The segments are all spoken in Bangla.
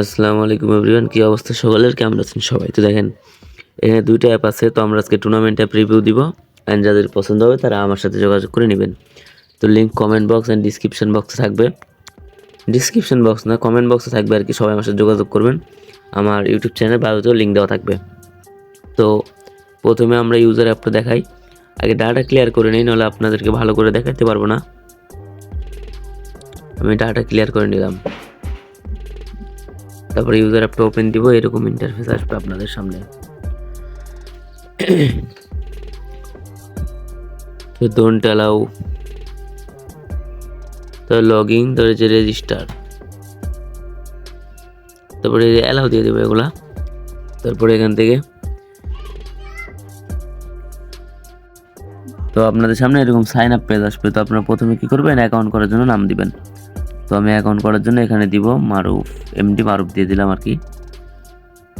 আসসালামু আলাইকুম এভরিওয়ান, কী অবস্থা? সকলের কেমন আছেন সবাই? তো দেখেন, এখানে দুইটা অ্যাপ আছে, তো আমরা আজকে টুর্নামেন্ট অ্যাপ রিভিউ দিব। অ্যান্ড যাদের পছন্দ হবে, তারা আমার সাথে যোগাযোগ করে নেবেন। তো link comment box and description বক্সে থাকবে। ডিসক্রিপশন বক্স না কমেন্ট বক্সে থাকবে আর কি, সবাই আমার সাথে যোগাযোগ করবেন। আমার ইউটিউব চ্যানেল বায়োতেও লিঙ্ক দেওয়া থাকবে। তো প্রথমে আমরা ইউজার অ্যাপটা দেখাই। আগে ডাটা ক্লিয়ার করে নিই, নাহলে আপনাদেরকে ভালো করে দেখাতে পারব না। আমি ডাটা ক্লিয়ার করে নিলাম। তারপরে ইউজার অ্যাপটা ওপেন দিব, এরকম ইন্টারফেস আসবে আপনাদের সামনে। তো ডোন্ট অ্যালাউ তো লগিং তারপরে যে রেজিস্টার তারপরে অ্যালাউ দিয়ে দেবো এগুলা। তারপরে এখান থেকে তো আপনাদের সামনে এরকম সাইন আপ পেজ আসবে, তো আপনারা প্রথমে কি করবেন? অ্যাকাউন্ট করার জন্য নাম দিবেন। তো আমি অ্যাকাউন্ট করার জন্য এখানে দিব মারুফ এমডি মারুফ দিয়ে দিলাম আর কি।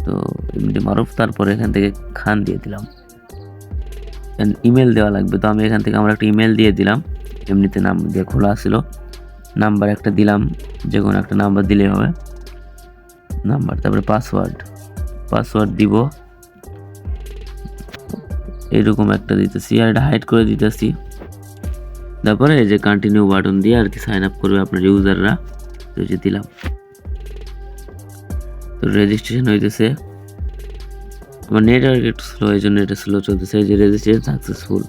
তো এমডি মারুফ, তারপরে এখান থেকে খান দিয়ে দিলাম। ইমেল দেওয়া লাগবে, তো আমি এখান থেকে আমরা একটা ইমেল দিয়ে দিলাম। এমনিতে নাম দিয়ে খোলা ছিল। নাম্বার একটা দিলাম, যে কোনো একটা নাম্বার দিলেই হবে। নাম্বার তারপরে পাসওয়ার্ড পাসওয়ার্ড দিব। এরকম একটা দিতেছি, আর এটা হাইড করে দিতেছি। তারপরে এই যে কন্টিনিউ বাটন দিয়ে আর কি সাইন আপ করবে আপনার ইউজাররা তো যে দিলাম। তো রেজিস্ট্রেশন হইতেছে। আমার নেটওয়ার্ক একটু স্লো এই জন্য এটা স্লো চলতেছে। এই যে রেজিস্ট্রেশন সাকসেসফুল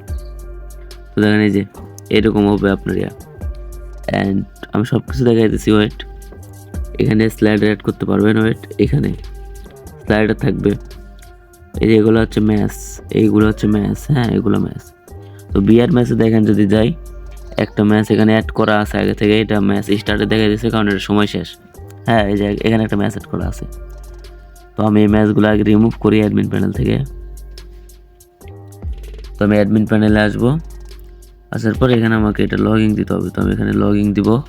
তো দেখেন এই যে, এরকম হবে আপনার ইয়া। অ্যান্ড আমি সব কিছু দেখাইতেছি ওয়েট এখানে স্লাইডার অ্যাড করতে পারবেন ওয়েট এখানে। স্লাইডার থাকবে। এই যে এগুলো হচ্ছে ম্যাথস এইগুলো হচ্ছে ম্যাথস হ্যাঁ এগুলো ম্যাথস তো বিয়ার ম্যাচে দেখেন যদি যাই। একটা ম্যাচ এখানে অ্যাড করা আছে, আগে থেকে এটা ম্যাচ স্টার্টে দেখা যাচ্ছে কারণ এটা সময় শেষ। হ্যাঁ এই যে এখানে একটা ম্যাচ অ্যাড করা আছে। তো আমি এই ম্যাচগুলো আগে রিমুভ করি অ্যাডমিন প্যানেল থেকে। তো আমি অ্যাডমিন প্যানেলে আসব। আসার পর এখানে আমাকে এটা লগইন দিতে হবে। তো আমি এখানে লগইন দিব।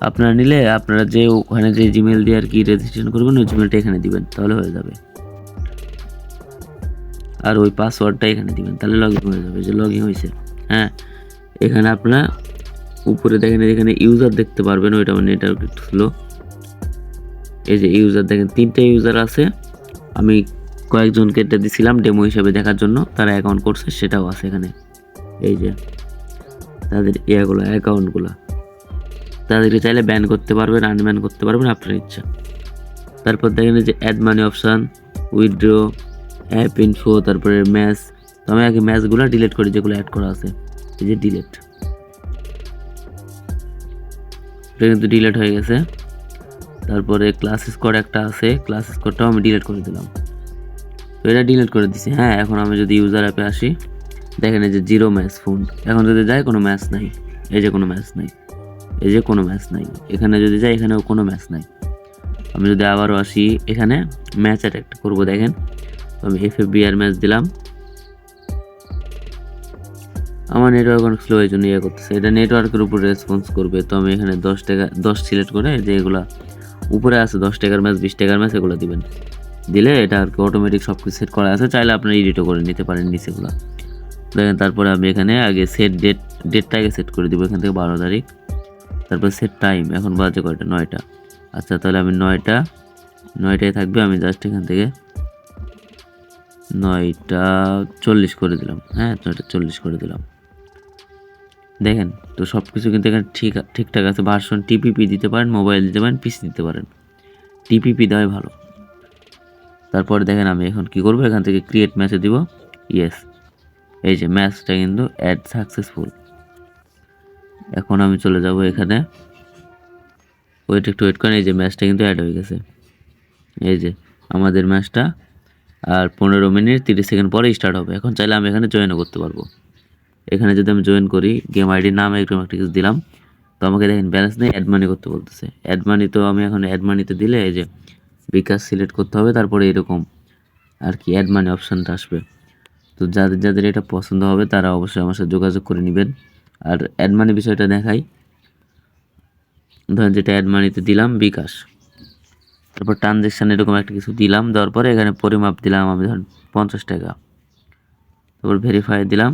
আপনারা নিলে আপনারা যে ওখানে যে জিমেল দিয়ে আর কি রেজিস্ট্রেশন করবেন, ওই জিমেলটা এখানে দিবেন, তাহলে হয়ে যাবে। আর ওই পাসওয়ার্ডটা এখানে দিবেন, তাহলে লগ ইন হয়ে যাবে। যে লগ ইন হয়েছে। হ্যাঁ এখানে আপনার উপরে দেখেন, এখানে ইউজার দেখতে পারবেন, ওইটা আমার নেটওয়ার্ক একটু স্লো এই যে ইউজার দেখেন, তিনটে ইউজার আছে। আমি কয়েকজনকে এটা দিছিলাম ডেমো হিসাবে দেখার জন্য, তারা অ্যাকাউন্ট করছে, সেটাও আছে এখানে। এই যে, তাদের ইয়াগুলো অ্যাকাউন্টগুলো তাদেরকে চাইলে ব্যান করতে পারবেন আনব্যান করতে পারবেন, আপনার ইচ্ছা। তারপর দেখেন যে add money option withdraw app info তারপরে ম্যাচ তো আমি আগে ম্যাচগুলো ডিলিট করি, যেগুলো অ্যাড করা আছে। এই যে ডিলিট এটা কিন্তু ডিলিট হয়ে গেছে। তারপরে ক্লাস স্কোর একটা আছে ক্লাস স্কোরটাও আমি ডিলিট করে দিলাম। তো এটা ডিলিট করে দিছি। হ্যাঁ এখন আমি যদি ইউজার অ্যাপে আসি, দেখেন এই যে জিরো ম্যাচ ফোন এখন যদি যাই কোনো ম্যাচ নাই। এই যে কোনো ম্যাচ নাই। এই যে কোনো ম্যাচ নাই। এখানে যদি যাই এখানেও কোনো ম্যাচ নাই। আমি যদি আবারও আসি, এখানে ম্যাচ অ্যাটাক করব, দেখেন। আমি এফ এফ বিআর ম্যাচ দিলাম। আমার নেটওয়ার্ক অনেক স্লো এই জন্য ইয়ে করতেছে। এটা নেটওয়ার্কের উপর রেসপন্স করবে। তো আমি এখানে দশ টাকা, দশ সিলেক্ট করে যে এগুলা উপরে আছে, দশ টাকার ম্যাচ বিশ টাকার ম্যাচ এগুলো দিবেন। দিলে এটা আর কি অটোমেটিক সব কিছু সেট করা আছে। চাইলে আপনারা এডিটও করে নিতে পারেন নিচেগুলো। দেখেন, তারপরে আমি এখানে আগে সেট ডেট ডেটটা আগে সেট করে দিব। এখান থেকে বারো তারিখ। তারপর সেট টাইম এখন বাজে কয়টা? নয়টা। আচ্ছা তাহলে আমি নয়টা, নয়টায় থাকবে। আমি জাস্ট এখান থেকে নয়টা চল্লিশ করে দিলাম। হ্যাঁ নয়টা চল্লিশ করে দিলাম। দেখেন, তো সব কিছু কিন্তু এখানে ঠিক, ঠিকঠাক আছে। ভার্সন টিপিপি দিতে পারেন মোবাইল দিতে পারেন পিসি দিতে পারেন। টিপিপি দেওয়াই ভালো। তারপরে দেখেন আমি এখন কি করব? এখান থেকে ক্রিয়েট ম্যাচে দিব। ইয়েস এই যে ম্যাচটা কিন্তু অ্যাড সাকসেসফুল এখন আমি চলে যাব এখানে। ওয়েট একটু ওয়েট করেন, এই যে ম্যাচটা কিন্তু অ্যাড হয়ে গেছে। এই যে আমাদের ম্যাচটা আর পনেরো মিনিট, তিরিশ সেকেন্ড পরে স্টার্ট হবে। এখন চাইলে আমি এখানে জয়েনও করতে পারব। এখানে যদি আমি জয়েন করি গেম আইডির নাম এরকম একটা কিছু দিলাম, তো আমাকে দেখেন ব্যালেন্স নেই অ্যাড মানি করতে বলতেছে। অ্যাড মানি তো আমি এখন অ্যাড মানিতে দিলে এই যে বিকাশ সিলেক্ট করতে হবে, তারপরে এরকম আর কি অ্যাড মানি অপশানটা আসবে। তো যাদের যাদের এটা পছন্দ হবে, তারা অবশ্যই আমার সাথে যোগাযোগ করে নেবেন। আর অ্যাড মানি বিষয়টা দেখাই। ধরেন যেটা অ্যাড মানিতে দিলাম, বিকাশ। তারপর ট্রানজ্যাকশান এরকম একটা কিছু দিলাম, দেওয়ার পরে এখানে পরিমাপ দিলাম আমি ধরেন পঞ্চাশ টাকা। তারপর ভেরিফাই দিলাম।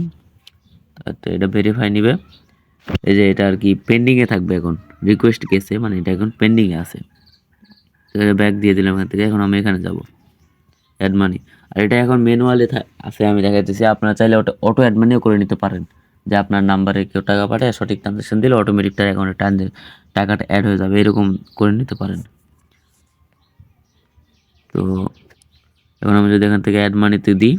তো এটা ভেরিফাই নিবে। এই যে এটা আর কি পেন্ডিংয়ে থাকবে এখন। রিকোয়েস্ট কেসে মানে এটা এখন পেন্ডিংয়ে আছে। ব্যাক দিয়ে দিলাম এখান থেকে, এখন আমি এখানে যাব। অ্যাড মানি আর এটা এখন ম্যানুয়ালি আছে, আমি দেখাইতেছি, আপনারা চাইলে ওটা অটো অ্যাড মানিও করে নিতে পারেন। যে আপনার নাম্বারে কেউ টাকা পাঠায়, সঠিক ট্রানজাকশন দিলে অটোমেটিক তার অ্যাকাউন্টে ট্রানজে টাকাটা অ্যাড হয়ে যাবে, এরকম করে নিতে পারেন। তো এখন আমি যদি এখান থেকে অ্যাড মানিতে দিই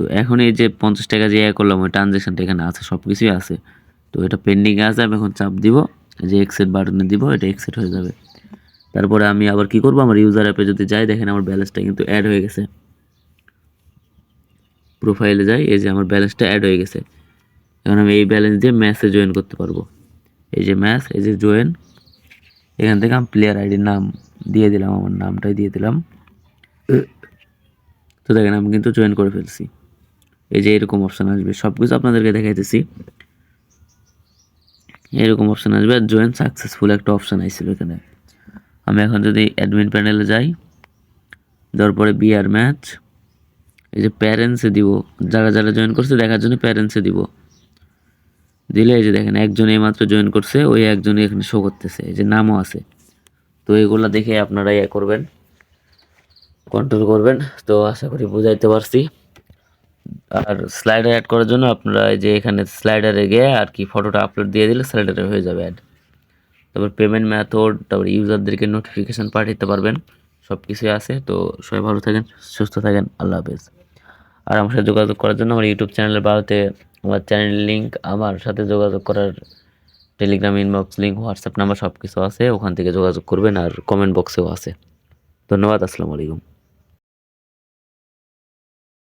তো এখন এই যে পঞ্চাশ টাকা যে ইয়ে করলাম, ওই ট্রানজ্যাকশনটা এখানে আছে সব কিছুই আছে। তো এটা পেন্ডিংয়ে আছে, আমি এখন চাপ দিব যে এক্সেট বাটনে দিব, এটা এক্সেট হয়ে যাবে। তারপরে আমি আবার কি করব? আমার ইউজার অ্যাপে যদি যাই, দেখেন আমার ব্যালেন্সটা কিন্তু অ্যাড হয়ে গেছে। প্রোফাইলে যাই, এই যে আমার ব্যালেন্সটা অ্যাড হয়ে গেছে। এখন আমি এই ব্যালেন্স দিয়ে ম্যাচে জয়েন করতে পারব। এই যে ম্যাচ এই যে জয়েন এখান থেকে আমি প্লেয়ার আইডির নাম দিয়ে দিলাম, আমার নামটাই দিয়ে দিলাম। তো দেখেন আমি কিন্তু জয়েন করে ফেলছি। এই যে এরকম অপশান আসবে সব কিছু আপনাদেরকে দেখাইতেছি। এরকম অপশান আসবে আর জয়েন সাকসেসফুল একটা অপশান আইছিল এখানে। আমি এখন যদি অ্যাডমিন প্যানেলে যাই, দেওয়ার পরে বিআর ম্যাচ এই যে প্যারেন্টসে দিব, যারা যারা জয়েন করছে দেখার জন্য প্যারেন্টসে দিব। দিলে এই যে দেখেন একজন এইমাত্র জয়েন করছে, ওই একজনই এখানে শো করতেছে, এই যে নামও আছে। তো এগুলো দেখে আপনারা ইয়ে করবেন কন্ট্রোল করবেন। তো আশা করি বুঝাইতে পারছি। আর স্লাইডার অ্যাড করার জন্য আপনারা এই যে এখানে স্লাইডারে গিয়ে আর কি ফটোটা আপলোড দিয়ে দিলে স্লাইডারে হয়ে যাবে অ্যাড তারপর পেমেন্ট মেথড তারপর ইউজারদেরকে নোটিফিকেশান পাঠাতে পারবেন। সব কিছুই আছে, তো সবাই ভালো থাকেন, সুস্থ থাকেন, আল্লাহ হাফেজ। আর আমার সাথে যোগাযোগ করার জন্য আমার ইউটিউব চ্যানেলের বাড়িতে আমার চ্যানেল লিঙ্ক আমার সাথে যোগাযোগ করার Telegram inbox link WhatsApp number সব কিছু আছে, ওখান থেকে যোগাযোগ করবেন আর কমেন্ট বক্সেও আছে। ধন্যবাদ, আসসালামু আলাইকুম।